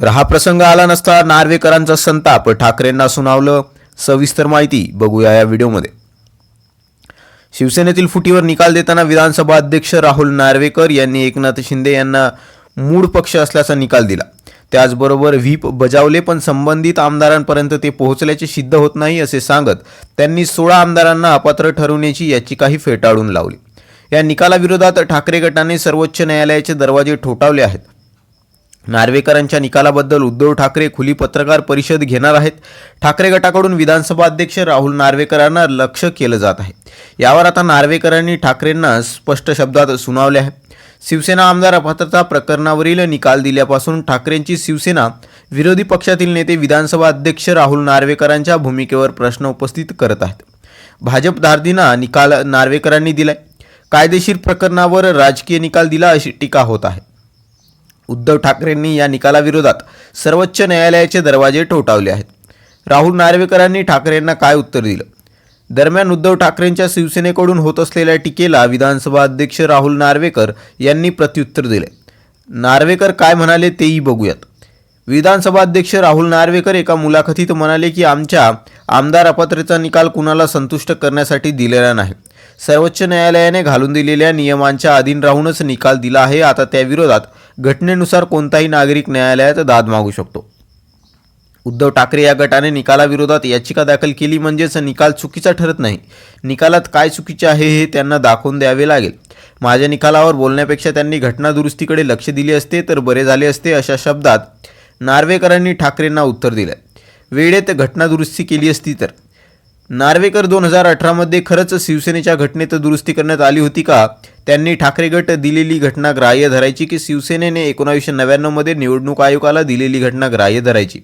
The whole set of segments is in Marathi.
तर हा प्रसंग आला नसता नार्वेकरांचा संताप ठाकरेंना सुनावलं सविस्तर माहिती बघूया या व्हिडिओमध्ये. शिवसेनेतील फुटीवर निकाल देताना विधानसभा अध्यक्ष राहुल नार्वेकर यांनी एकनाथ शिंदे यांना मूळ पक्ष असल्याचा निकाल दिला. त्याचबरोबर व्हीप बजावले पण संबंधित आमदारांपर्यंत ते पोहोचल्याचे सिद्ध होत नाही असे सांगत त्यांनी सोळा आमदारांना अपात्र ठरवण्याची याचिकाही फेटाळून लावली. या निकालाविरोधात ठाकरे गटाने सर्वोच्च न्यायालयाचे दरवाजे ठोठावले आहेत. नार्वेकरांच्या निकालाबद्दल उद्धव ठाकरे खुली पत्रकार परिषद घेणार आहेत. ठाकरे गटाकडून विधानसभा अध्यक्ष राहुल नार्वेकरांना लक्ष केलं जात आहे. यावर आता नार्वेकरांनी ठाकरेंना स्पष्ट शब्दात सुनावले आहे. शिवसेना आमदार अपात्रता प्रकरणावरील निकाल दिल्यापासून ठाकरेंची शिवसेना विरोधी पक्षातील नेते विधानसभा अध्यक्ष राहुल नार्वेकरांच्या भूमिकेवर प्रश्न उपस्थित करत आहेत. भाजप धार्दीना निकाल नार्वेकरांनी दिलाय. कायदेशीर प्रकरणावर राजकीय निकाल दिला अशी टीका होत आहे. उद्धव ठाकरेंनी या निकालाविरोधात सर्वोच्च न्यायालयाचे दरवाजे ठोठावले आहेत. राहुल नार्वेकरांनी ठाकरेंना काय उत्तर दिलं? दरम्यान उद्धव ठाकरेंच्या शिवसेनेकडून होत असलेल्या टीकेला विधानसभा अध्यक्ष राहुल नार्वेकर यांनी प्रत्युत्तर दिले. नार्वेकर काय म्हणाले तेही बघूयात. विधानसभा अध्यक्ष राहुल नार्वेकर एका मुलाखतीत म्हणाले की आमच्या आमदार अपात्रतेचा निकाल कुणाला संतुष्ट करण्यासाठी दिलेला नाही. सर्वोच्च न्यायालयाने घालून दिलेल्या नियमांच्या अधीन राहूनच निकाल दिला आहे. आता त्याविरोधात घटनेनुसार कोणताही नागरिक न्यायालयात दाद मागू शकतो. उद्धव ठाकरे या गटाने निकालाविरोधात याचिका दाखल केली म्हणजेच निकाल चुकीचा ठरत नाही. निकालात काय चुकीचे आहे हे त्यांना दाखवून द्यावे लागेल. माझ्या निकालावर बोलण्यापेक्षा त्यांनी घटनादुरुस्तीकडे लक्ष दिले असते तर बरे झाले असते अशा शब्दात नार्वेकरांनी ठाकरेंना उत्तर दिलं वेळेत घटनादुरुस्ती केली असती तर? नार्वेकर दोन हजार अठरामध्ये खरंच शिवसेनेच्या घटनेत दुरुस्ती करण्यात आली होती का? त्यांनी ठाकरे गट दिलेली घटना ग्राह्य धरायची की शिवसेनेने एकोणावीसशे नव्याण्णवमध्ये निवडणूक आयोगाला दिलेली घटना ग्राह्य धरायची?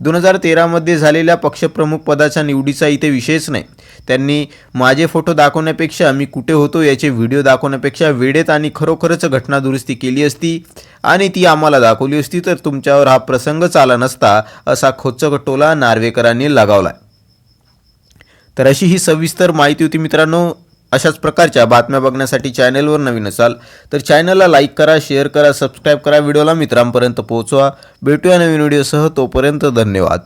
दोन हजार तेरामध्ये झालेल्या पक्षप्रमुख पदाच्या निवडीचा इथे विषयच नाही. त्यांनी माझे फोटो दाखवण्यापेक्षा मी कुठे होतो याचे व्हिडिओ दाखवण्यापेक्षा वेळेत आणि खरोखरच घटना दुरुस्ती केली असती आणि ती आम्हाला दाखवली असती तर तुमच्यावर हा प्रसंगच आला नसता असा खोचक टोला नार्वेकरांनी लगावला तर अशी ही सविस्तर माहिती होती मित्रांनो. अशाच प्रकारच्या बातम्या बघण्यासाठी चॅनलवर नवीन असाल तर चॅनलला लाईक करा शेअर करा सबस्क्राईब करा व्हिडिओला मित्रांपर्यंत पोहोचवा. भेटूया नवीन व्हिडिओसह तोपर्यंत धन्यवाद.